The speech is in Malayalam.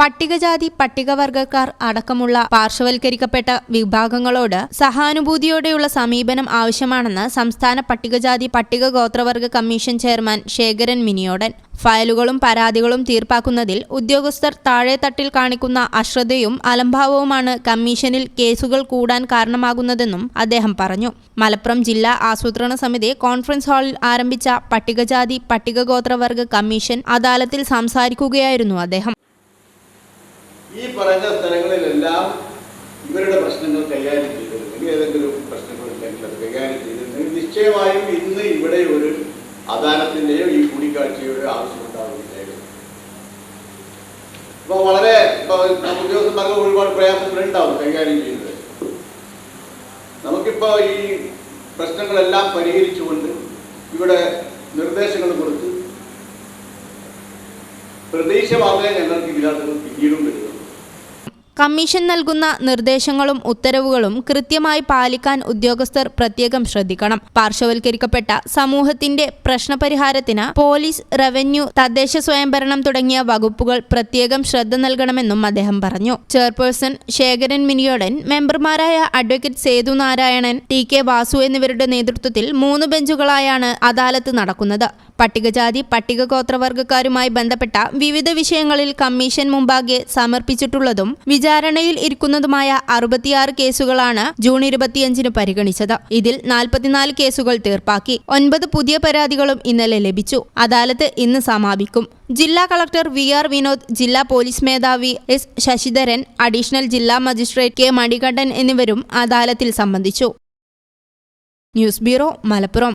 പട്ടികജാതി പട്ടികവർഗക്കാർ അടക്കമുള്ള പാർശ്വവൽക്കരിക്കപ്പെട്ട വിഭാഗങ്ങളോട് സഹാനുഭൂതിയോടെയുള്ള സമീപനം ആവശ്യമാണെന്ന് സംസ്ഥാന പട്ടികജാതി പട്ടിക ഗോത്രവർഗ കമ്മീഷൻ ചെയർമാൻ ശേഖരൻ മിനിയോടൻ. ഫയലുകളും പരാതികളും തീർപ്പാക്കുന്നതിൽ ഉദ്യോഗസ്ഥർ താഴെത്തട്ടിൽ കാണിക്കുന്ന അശ്രദ്ധയും അലംഭാവവുമാണ് കമ്മീഷനിൽ കേസുകൾ കൂടാൻ കാരണമാകുന്നതെന്നും അദ്ദേഹം പറഞ്ഞു. മലപ്പുറം ജില്ലാ ആസൂത്രണ സമിതി കോൺഫറൻസ് ഹാളിൽ ആരംഭിച്ച പട്ടികജാതി പട്ടികഗോത്രവർഗ കമ്മീഷൻ അദാലത്തിൽ സംസാരിക്കുകയായിരുന്നു അദ്ദേഹം. പറഞ്ഞ സ്ഥലങ്ങളിലെല്ലാം ഇവരുടെ പ്രശ്നങ്ങൾ കൈകാര്യം ചെയ്തിരുന്നെങ്കിൽ ഏതെങ്കിലും പ്രശ്നങ്ങൾ ഉണ്ടെങ്കിൽ അത് കൈകാര്യം ചെയ്തിരുന്നെങ്കിൽ നിശ്ചയമായും ഇന്ന് ഇവിടെ ഒരു അദാനത്തിന്റെയോ ഈ കൂടിക്കാഴ്ചയുടെയോ ആവശ്യം ഉണ്ടാകുന്നില്ലായിരുന്നു ഇപ്പോൾ വളരെ ഉദ്യോഗസ്ഥന്മാർക്ക് ഒരുപാട് പ്രയാസങ്ങളുണ്ടാവും കൈകാര്യം ചെയ്യുന്നത്. നമുക്കിപ്പോൾ ഈ പ്രശ്നങ്ങളെല്ലാം പരിഹരിച്ചുകൊണ്ട് ഇവിടെ നിർദ്ദേശങ്ങൾ കൊടുത്ത് പ്രതീക്ഷ മാത്രമേ ഞങ്ങൾക്ക് ഇതിനകത്ത് പിന്നീടും വരുന്നുള്ളൂ കമ്മീഷൻ നൽകുന്ന നിർദ്ദേശങ്ങളും ഉത്തരവുകളും കൃത്യമായി പാലിക്കാൻ ഉദ്യോഗസ്ഥർ പ്രത്യേകം ശ്രദ്ധിക്കണം. പാർശ്വവൽക്കരിക്കപ്പെട്ട സമൂഹത്തിന്റെ പ്രശ്നപരിഹാരത്തിന് പോലീസ് റവന്യൂ തദ്ദേശ സ്വയംഭരണം തുടങ്ങിയ വകുപ്പുകൾ പ്രത്യേകം ശ്രദ്ധ നൽകണമെന്നും അദ്ദേഹം പറഞ്ഞു. ചെയർപേഴ്സൺ ശേഖരൻ മിനിയോടൻ മെമ്പർമാരായ advocate Sethu Narayanan T K Vasu എന്നിവരുടെ നേതൃത്വത്തിൽ മൂന്ന് ബെഞ്ചുകളായാണ് അദാലത്ത് നടക്കുന്നത്. പട്ടികജാതി പട്ടികഗോത്രവർഗക്കാരുമായി ബന്ധപ്പെട്ട വിവിധ വിഷയങ്ങളിൽ കമ്മീഷൻ മുമ്പാകെ സമർപ്പിച്ചിട്ടുള്ളതും വിചാരണയിൽ ഇരിക്കുന്നതുമായ അറുപത്തിയാറ് കേസുകളാണ് ജൂൺ ഇരുപത്തിയഞ്ചിന് പരിഗണിച്ചത്. ഇതിൽ നാൽപ്പത്തിനാല് കേസുകൾ തീർപ്പാക്കി. ഒൻപത് പുതിയ പരാതികളും ഇന്നലെ ലഭിച്ചു. അദാലത്ത് ഇന്ന് സമാപിക്കും. ജില്ലാ കളക്ടർ വി ആർ വിനോദ് ജില്ലാ പോലീസ് മേധാവി എസ് ശശിധരൻ അഡീഷണൽ ജില്ലാ മജിസ്ട്രേറ്റ് കെ മണികണ്ഠൻ എന്നിവരും അദാലത്തിൽ സംബന്ധിച്ചു. News bureau Malappuram.